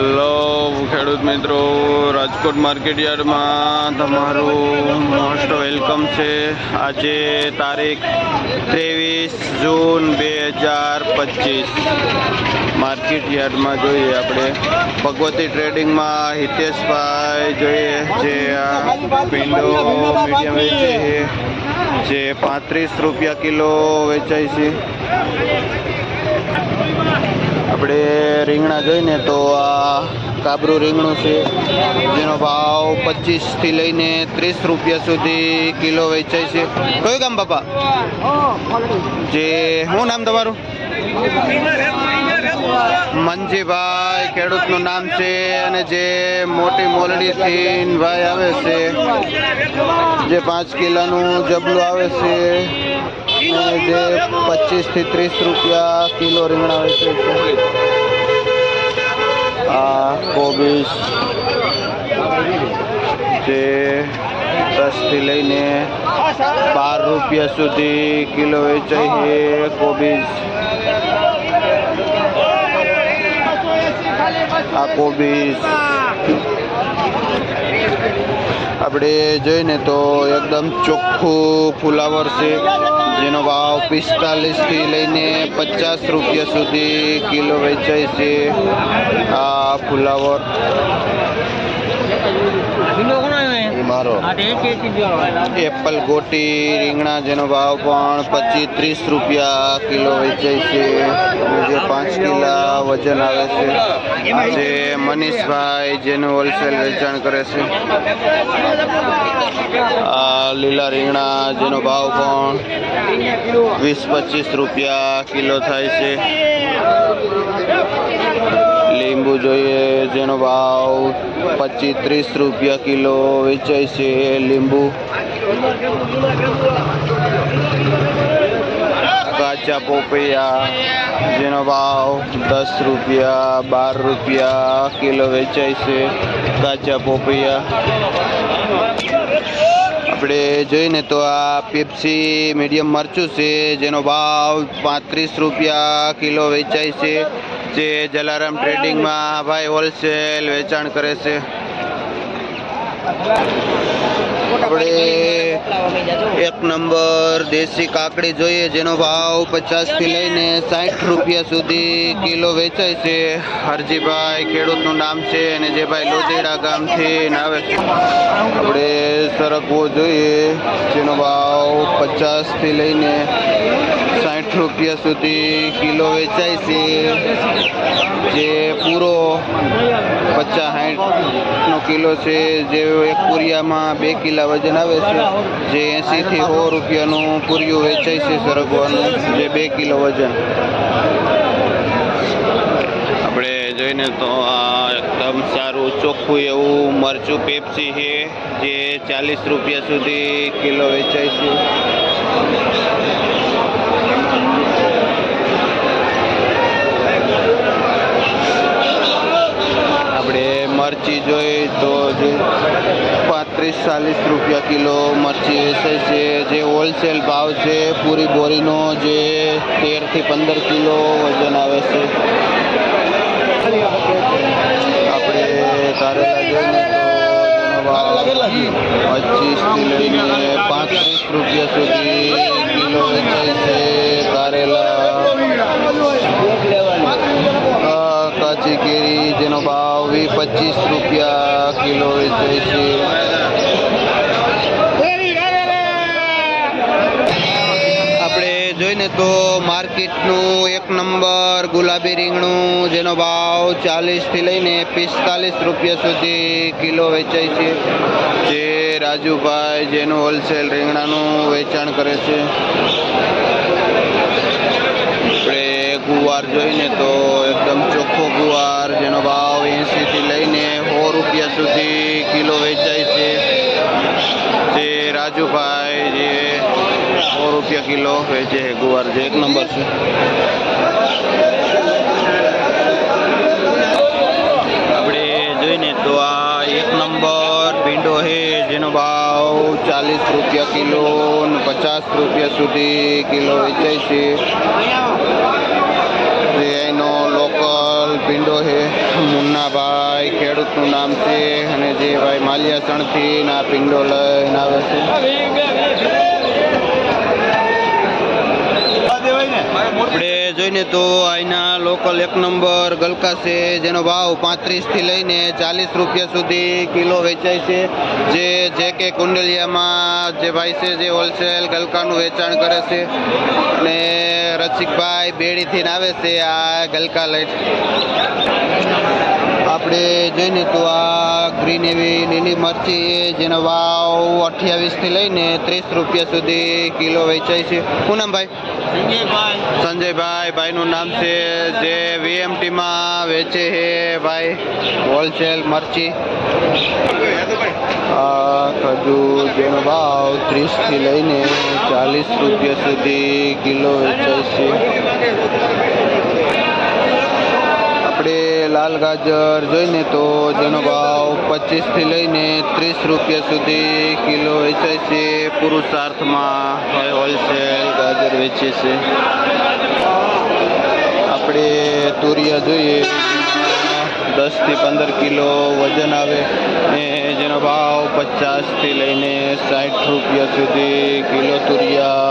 Hello ખેડૂત મિત્રો, Rajkot market યાર્ડમાં તમારું મોસ્ટ વેલકમ છે. આજે તારીખ ત્રેવીસ જૂન બે હજાર પચીસ. માર્કેટ યાર્ડમાં જોઈએ આપણે. ભગવતી ટ્રેડિંગમાં હિતેશભાઈ જોઈએ જે આ ભીંડો મીડિયમ છે. જે પાંત્રીસ રૂપિયા કિલો વેચાય છે. આપણે રીંગણા જોઈને તો આ કાબરું રીંગણું છે જેનો ભાવ પચીસથી લઈને ત્રીસ રૂપિયા સુધી કિલો વેચાય છે. કયું ગામ બાપા? જે શું નામ તમારું? મનજીભાઈ ખેડૂતનું નામ છે અને જે મોટી મોલડીથી ભાઈ આવે છે, જે પાંચ કિલોનું જબલું આવે છે, અને જે પચીસથી ત્રીસ રૂપિયા કિલો રીંગણા વેચે છે. આ કોબીજ જે દસથી લઈને બાર રૂપિયા સુધી કિલો વેચાય છે કોબીજ. આ કોબીજ આપણે જોઈને તો એકદમ ચોખ્ખું ફુલાવર છે. જેનો ભાવ પિસ્તાલીસથી લઈને પચાસ રૂપિયા સુધી કિલો વેચાય છે આ ફુલાવર. મારો. એપલ ગોટી રીંગણા જેનો ભાવ પણ પચીસ ત્રીસ રૂપિયા કિલો વેચાય છે. જે પાંચ કિલા વજન આવે છે. જે મનીષભાઈ જેનું હોલસેલ વેચાણ કરે છે. આ લીલા રીંગણા જેનો ભાવ પણ વીસ પચીસ રૂપિયા કિલો થાય છે. લીંબુ જોઈએ, જેનો ભાવ પચીસ ત્રીસ રૂપિયા કિલો વેચાય છે લીંબુ. કાચા પોપૈયા, જેનો ભાવ દસ રૂપિયા, બાર રૂપિયા કિલો વેચાય છે કાચા પોપૈયા. આપણે જોઈને તો આ પેપ્સી મીડિયમ મરચું છે, જેનો ભાવ પાંત્રીસ રૂપિયા કિલો વેચાય છે જે જલારામ ટ્રેડિંગમાં ભાઈ હોલસેલ વેચાણ કરે છે. આપણે એક નંબર દેશી કાકડી જોઈએ, જેનો ભાવ પચાસથી લઈને સાઠ રૂપિયા સુધી કિલો વેચાય છે. હરજીભાઈ ખેડૂતનું નામ છે અને જે ભાઈ લોધેડા ગામથી આવે છે. આપણે સરકવો જોઈએ, જેનો ભાવ પચાસથી લઈને સાઠ રૂપિયા સુધી કિલો વેચાય છે જે પૂરો પચાસ સાઠનો કિલો છે જે એક પૂરિયામાં બે કિલા વજન આવે છે જે એંસીથી સો રૂપિયાનું પૂરિયું વેચાય છે સરગવાનું જે બે કિલો વજન આપણે જોઈને તો આ એકદમ સારું, ચોખ્ખું એવું મરચું પેપ્સી છે, જે ચાલીસ રૂપિયા સુધી કિલો વેચાય છે આપણે મરચી જોઈએ તો જે પાંત્રીસ ચાલીસ રૂપિયા કિલો મરચી વેચાય છે. જે હોલસેલ ભાવ છે, પૂરી બોરીનો જે તેરથી પંદર કિલો વજન આવે છે. આપણે કારેલા જોઈને તો પચીસથી લઈને પાંત્રીસ રૂપિયા સુધી કિલો વેચાય છે કારેલા. કાચી કેરી જેનો ભાવ વી પચીસ રૂપિયા કિલો વેચાય છે. આપણે જોઈને તો માર્કેટનું એક નંબર ગુલાબી રીંગણું, જેનો ભાવ ચાલીસથી લઈને પિસ્તાલીસ રૂપિયા સુધી કિલો વેચાય છે. જે રાજુભાઈ જેનું હોલસેલ રીંગણાનું વેચાણ કરે છે. આપણે ગુવાર જોઈને તો રાજુભાઈ જે સો રૂપિયા કિલો વેચે છે, ગુવાર છે. એક નંબર છે. આપણે જોઈને તો આ એક નંબર ભીંડો છે, જેનો ભાવ ચાલીસ રૂપિયા કિલો પચાસ રૂપિયા સુધી કિલો વેચાય છે. એનો પિંડો છે. મુન્નાભાઈ ખેડૂતનું નામ છે અને જે ભાઈ માલિયાસણથી ના પિંડો લઈને આવે છે. આપણે જોઈને તો અહીંના લોકલ એક નંબર ગલકા છે, જેનો ભાવ પાંત્રીસથી લઈને ચાલીસ રૂપિયા સુધી કિલો વેચાય છે. જે જે કે કુંડલિયામાં જે ભાઈ છે, જે હોલસેલ ગલકાનું વેચાણ કરે છે. અને રસિકભાઈ બેડીથી આવે છે આ ગલકા લઈ. આપણે જોઈને તો આ ગ્રીન એવી લીલી મરચી જેનો ભાવ અઠ્યાવીસથી લઈને ત્રીસ રૂપિયા સુધી કિલો વેચાય છે. શું નામ ભાઈ? સંજયભાઈ. ભાઈનું નામ છે જે વીએમટીમાં વેચે છે ભાઈ હોલસેલ મરચી. આ ખજૂર જેનો ભાવ ત્રીસથી લઈને ચાલીસ રૂપિયા સુધી કિલો વેચાય છે. લાલ ગાજર જોઈને તો જેનો ભાવ પચીસથી લઈને ત્રીસ રૂપિયા સુધી કિલો વેચાય છે. પુરુષાર્થમાં હોલસેલ ગાજર વેચે છે. આપણે તુરિયા જોઈએ. દસથી પંદર કિલો વજન આવે ને જેનો ભાવ પચાસથી લઈને સાઠ રૂપિયા સુધી કિલો તુરિયા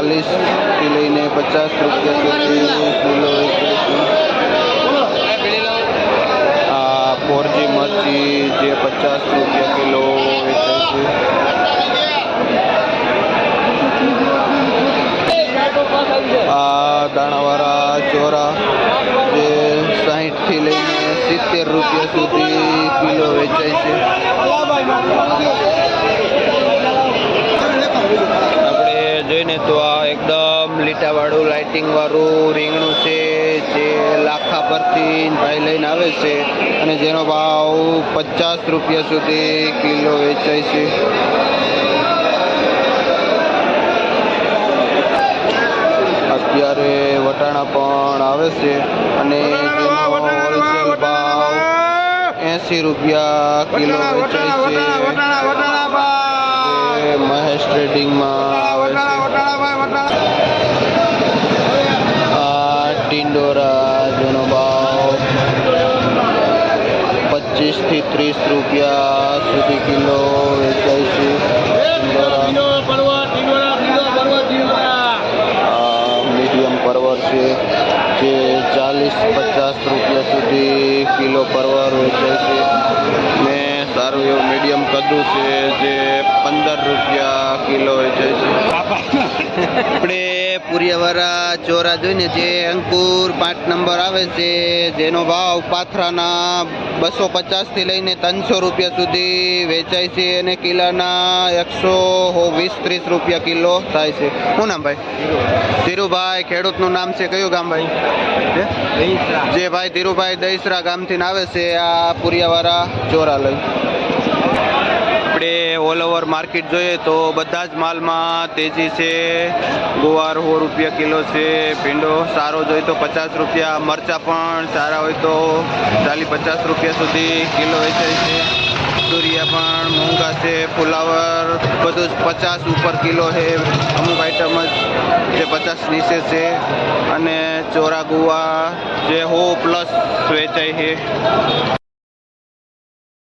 ચાલીસથી લઈને પચાસ રૂપિયા સુધી કિલો આ ફોરજી મરચી જે પચાસ રૂપિયા કિલો વેચાય છે. આ દાણાવાળા ચોરા જે સાહીઠથી લઈને સિત્તેર રૂપિયા સુધી કિલો વેચાય છે આપણે જોઈને તો આ લીટાવાળું લાઇટિંગ વાળું રીંગણું છે જે લાખા પરથી ભાઈ લઈને આવે છે અને જેનો ભાવ પચાસ રૂપિયા સુધી કિલો વેચાય છે. અત્યારે વટાણા પણ આવે છે અને ભાવ એંસી રૂપિયા કિલો વેચાય છે. મહેશ ટ્રેડિંગમાં આવે છે પચીસથી ત્રીસ રૂપિયા સુધી કિલો વેચાય છે મીડિયમ પરવર છે જે ચાલીસ પચાસ રૂપિયા સુધી કિલો પરવર વેચાય છે ને સારું એવું મીડિયમ કદું છે જે પંદર રૂપિયા કિલો વેચાય છે આપણે પુરિયાવાળા ચોરા જોઈને જે અંકુર પાંચ નંબર આવે છે જેનો ભાવ પાથરાના બસો પચાસથી લઈને ત્રણસો રૂપિયા સુધી વેચાય છે અને કિલ્લાના એકસો વીસ ત્રીસ રૂપિયા કિલો થાય છે. શું નામ ભાઈ? ધીરુભાઈ ખેડૂતનું નામ છે કયું ગામ ભાઈ? જે ભાઈ ધીરુભાઈ દહીસરા ગામથી આવે છે આ પુરિયાવાળા ચોરા લઈ. ઓલ ઓવર માર્કેટ જોઈએ તો બધા જ માલમાં તેજી છે. ગુવાર સો રૂપિયા કિલો છે, ભીંડો સારો જોઈએ તો પચાસ રૂપિયા, મરચાં પણ સારા હોય તો ચાલીસ પચાસ રૂપિયા સુધી કિલો વેચાય છે. તુરિયા પણ મોંઘા છે ફુલાવર બધું જ પચાસ ઉપર કિલો છે. અમુક આઈટમ જ જે પચાસ નીચે છે. અને ચોરા ગુવા જે હો પ્લસ વેચાય છે.